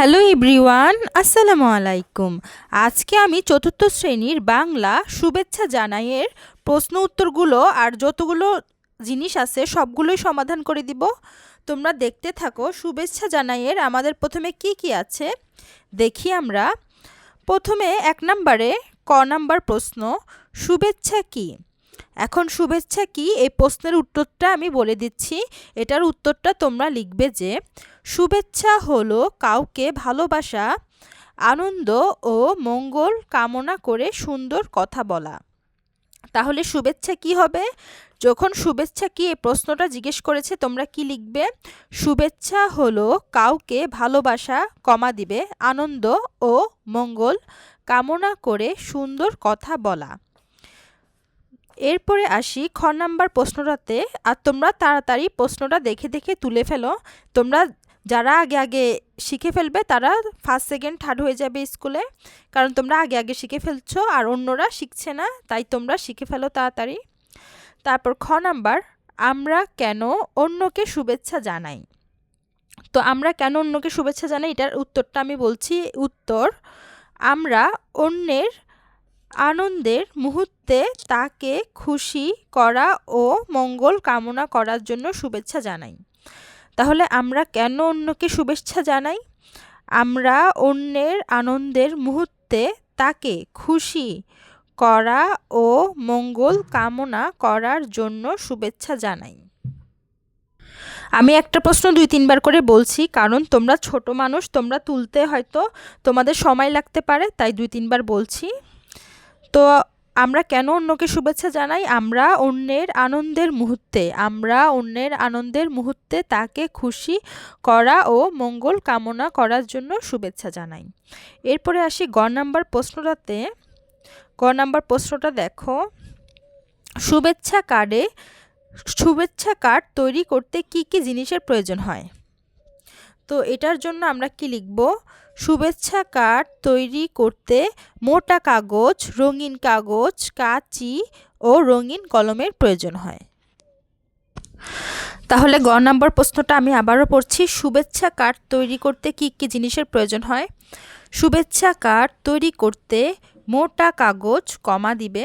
Hello everyone, আসসালামু আলাইকুম। আজকে আমি চতুর্থ শ্রেণির বাংলা শুভেচ্ছা জানাইয়ের প্রশ্ন উত্তরগুলো আর যতগুলো জিনিস আছে সবগুলোই সমাধান করে দিব। তোমরা দেখতে থাকো শুভেচ্ছা জানাইয়ের আমাদের প্রথমে কি কি আছে। দেখি আমরা। প্রথমে এক নম্বরে ক নাম্বার প্রশ্ন, শুভেচ্ছা কী? এখন শুভেচ্ছা কি? এই প্রশ্নের উত্তরটা আমি বলে দিচ্ছি। এটার উত্তরটা তোমরা লিখবে যে, শুভেচ্ছা হলো কাউকে ভালোবাসা, আনন্দ ও মঙ্গল কামনা করে সুন্দর কথা বলা। তাহলে শুভেচ্ছা কি হবে? যখন শুভেচ্ছা কি এই প্রশ্নটা জিজ্ঞেস করেছে, তোমরা কি লিখবে? শুভেচ্ছা হলো কাউকে ভালোবাসা, কমা দিবে, আনন্দ ও মঙ্গল কামনা করে সুন্দর কথা বলা। এরপরে আসি খ নাম্বার প্রশ্নটাতে, আর তোমরা তাড়াতাড়ি প্রশ্নটা দেখে দেখে তুলে ফেলো। তোমরা যারা আগে আগে শিখে ফেলবে, তারা ফার্স্ট সেকেন্ড থার্ড হয়ে যাবে স্কুলে কারণ তোমরা আগে আগে শিখে ফেলছো, আর অন্যরা শিখছে না, তাই তোমরা শিখে ফেলো তাড়াতাড়ি। তারপর খ নাম্বার, আমরা কেন অন্যকে শুভেচ্ছা জানাই? তো আমরা কেন অন্যকে শুভেচ্ছা জানাই, এটার উত্তরটা আমি বলছি, উত্তর, আমরা অন্যের আনন্দের মুহূর্তে তাকে খুশি করা ও মঙ্গল কামনা করার জন্য শুভেচ্ছা জানাই। তাহলে আমরা কেন অন্যকে শুভেচ্ছা জানাই? আমরা অন্যের আনন্দের মুহূর্তে তাকে খুশি করা ও মঙ্গল কামনা করার জন্য শুভেচ্ছা জানাই। আমি একটা প্রশ্ন দুই তিনবার করে বলছি, কারণ তোমরা ছোট মানুষ, তোমরা তুলতে হয়তো তোমাদের সময় লাগতে পারে, তাই দুই তিনবার বলছি। তো আমরা কেন অন্যকে শুভেচ্ছা জানাই? আমরা অন্যের আনন্দের মুহূর্তে, আমরা অন্যের আনন্দের মুহূর্তে তাকে খুশি করা ও মঙ্গল কামনা করার জন্য শুভেচ্ছা জানাই। এরপরে আসি গ নাম্বার প্রশ্নটাতে। গ নাম্বার প্রশ্নটা দেখো। শুভেচ্ছা কার্ডে, শুভেচ্ছা কার্ড তৈরি করতে কি কি জিনিসের প্রয়োজন হয়? তো এটার জন্য আমরা কি লিখব? শুভেচ্ছা কার্ড তৈরি করতে মোটা কাগজ, রঙিন কাগজ, কাঁচি ও রঙিন কলমের প্রয়োজন হয়। তাহলে গ নম্বর প্রশ্নটা আমি আবারও পড়ছি। শুভেচ্ছা কার্ড তৈরি করতে কি কি জিনিসের প্রয়োজন হয়? শুভেচ্ছা কার্ড তৈরি করতে মোটা কাগজ, কমা দিবে।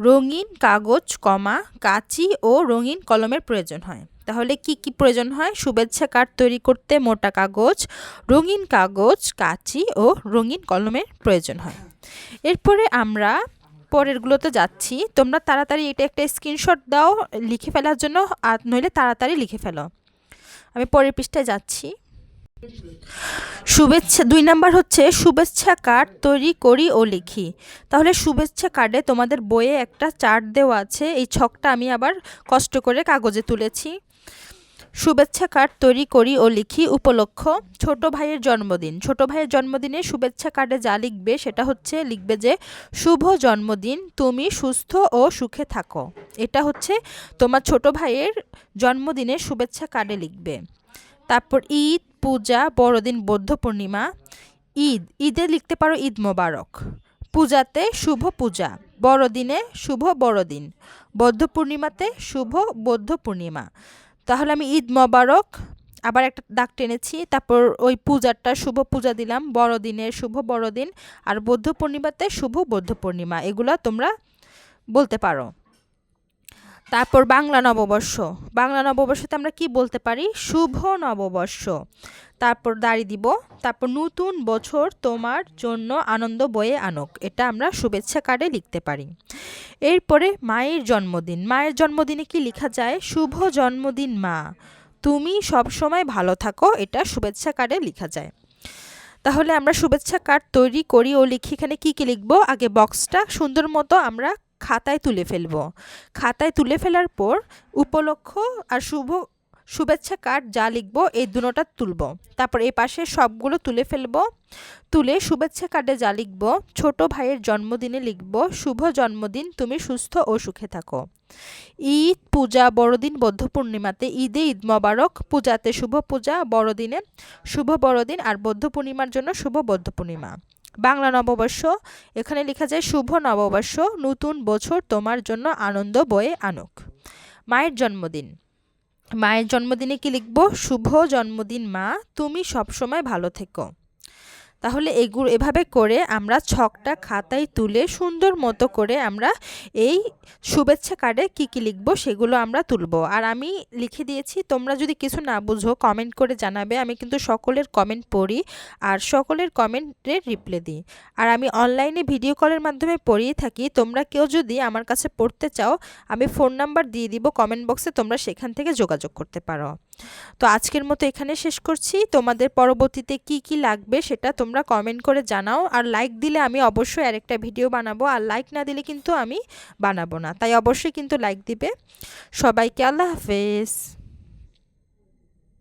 রঙিন কাগজ, কমা, কাঁচি ও রঙিন কলমের প্রয়োজন হয়। তাহলে কি কি প্রয়োজন হয়? শুভেচ্ছা কার্ড তৈরি করতে মোটা কাগজ, রঙিন কাগজ, কাঁচি ও রঙিন কলমের প্রয়োজন হয়। এরপরে আমরা পরেরগুলোতে যাচ্ছি। তোমরা তাড়াতাড়ি এটা একটা স্ক্রিনশট দাও, লিখে ফেলার জন্য, আর নইলে তাড়াতাড়ি লিখে ফেলো। আমি পরের পৃষ্ঠায় যাচ্ছি। শুভেচ্ছা, দুই নাম্বার হচ্ছে শুভেচ্ছা কার্ড তৈরি করি ও লিখি। তাহলে শুভেচ্ছা কার্ডে তোমাদের বইয়ে একটা চার্ট দেওয়া আছে, এই ছকটা আমি আবার কষ্ট করে কাগজে তুলেছি। শুভেচ্ছা কার্ড তৈরি করি ও লিখি উপলক্ষ, ছোট ভাইয়ের জন্মদিন। ছোট ভাইয়ের জন্মদিনে শুভেচ্ছা কার্ডে যা লিখবে সেটা হচ্ছে, লিখবে যে, শুভ জন্মদিন, তুমি সুস্থ ও সুখে থাকো। এটা হচ্ছে তোমার ছোট ভাইয়ের জন্মদিনে শুভেচ্ছা কার্ডে লিখবে। তারপর ঈদ, পূজা, বড়দিন, বৌদ্ধ পূর্ণিমা, ঈদ। ঈদে লিখতে পারো ঈদ মোবারক। পূজাতে শুভ পূজা, বড়দিনে শুভ বড়দিন, বৌদ্ধ পূর্ণিমাতে শুভ বৌদ্ধ পূর্ণিমা। তাহলে আমি ঈদ মোবারক, আবার একটা দাগ টেনেছি, তারপর ওই পূজারটা শুভ পূজা দিলাম বড়দিনের শুভ বড়দিন, আর বৌদ্ধ পূর্ণিমাতে শুভ বৌদ্ধ পূর্ণিমা, এগুলো তোমরা বলতে পারো। তারপর বাংলা নববর্ষ। বাংলা নববর্ষতে আমরা কি বলতে পারি? শুভ নববর্ষ। তারপর দাড়ি দিব। তারপর নতুন বছর তোমার জন্য আনন্দ বয়ে আনুক। এটা আমরা শুভেচ্ছা কার্ডে লিখতে পারি। এরপরে মায়ের জন্মদিন। মায়ের জন্মদিনে কি লেখা যায়? শুভ জন্মদিন মা। তুমি সবসময় ভালো থাকো, এটা শুভেচ্ছা কার্ডে লেখা যায়। তাহলে আমরা শুভেচ্ছা কার্ড তৈরি করি ও লিখি। এখানে কী কী লিখব? আগে বক্সটা সুন্দর মতো আমরা খাতায় তুলে ফেলব। খাতায় তুলে ফেলার পর উপলক্ষ আর শুভ, শুভেচ্ছা কার্ড যা লিখব, এই দুটোটা তুলব। তারপর এই পাশে সবগুলো তুলে ফেলব। তুলে শুভেচ্ছা কার্ডে যা লিখব, ছোট ভাইয়ের জন্মদিনে লিখব, শুভ জন্মদিন, তুমি সুস্থ ও সুখে থাকো। ঈদ, পূজা, বড়দিন, বৌদ্ধ পূর্ণিমাতে ঈদে ঈদ মোবারক, পূজাতে শুভ পূজা, বড়দিনে শুভ বড়দিন আর বৌদ্ধ পূর্ণিমার জন্য শুভ বৌদ্ধ পূর্ণিমা। বাংলা নববর্ষ। এখানে লেখা যায়, শুভ নববর্ষ, নতুন বছর তোমার জন্য আনন্দ বয়ে আনুক। মায়ের জন্মদিন। মায়ের জন্মদিনে কি লিখব? শুভ জন্মদিন মা, তুমি সবসময় ভালো থেকো। তাহলে এগুলো এভাবে করে আমরা ছকটা খাতায় তুলে সুন্দর মতো করে আমরা এই শুভেচ্ছা কার্ডে কী কী লিখব সেগুলো আমরা তুলব। আর আমি লিখে দিয়েছি, তোমরা যদি কিছু না বুঝো কমেন্ট করে জানাবে, আমি কিন্তু সকলের কমেন্ট পড়ি আর সকলের কমেন্টের রিপ্লাই দিই। আর আমি অনলাইনে ভিডিও কলের মাধ্যমে পড়িয়ে থাকি, তোমরা কেউ যদি আমার কাছে পড়তে চাও, আমি ফোন নাম্বার দিয়ে দিব, কমেন্ট বক্সে তোমরা সেখান থেকে যোগাযোগ করতে পারো। তো আজকের মতো এখানে শেষ করছি। তোমাদের পরবর্তীতে কি কি লাগবে সেটা তোমরা কমেন্ট করে জানাও। আর লাইক দিলে আমি অবশ্যই আর একটা ভিডিও বানাবো। আর লাইক না দিলে কিন্তু আমি বানাবো না। তাই অবশ্যই কিন্তু লাইক দিবে। সবাইকে আল্লাহ হাফেজ।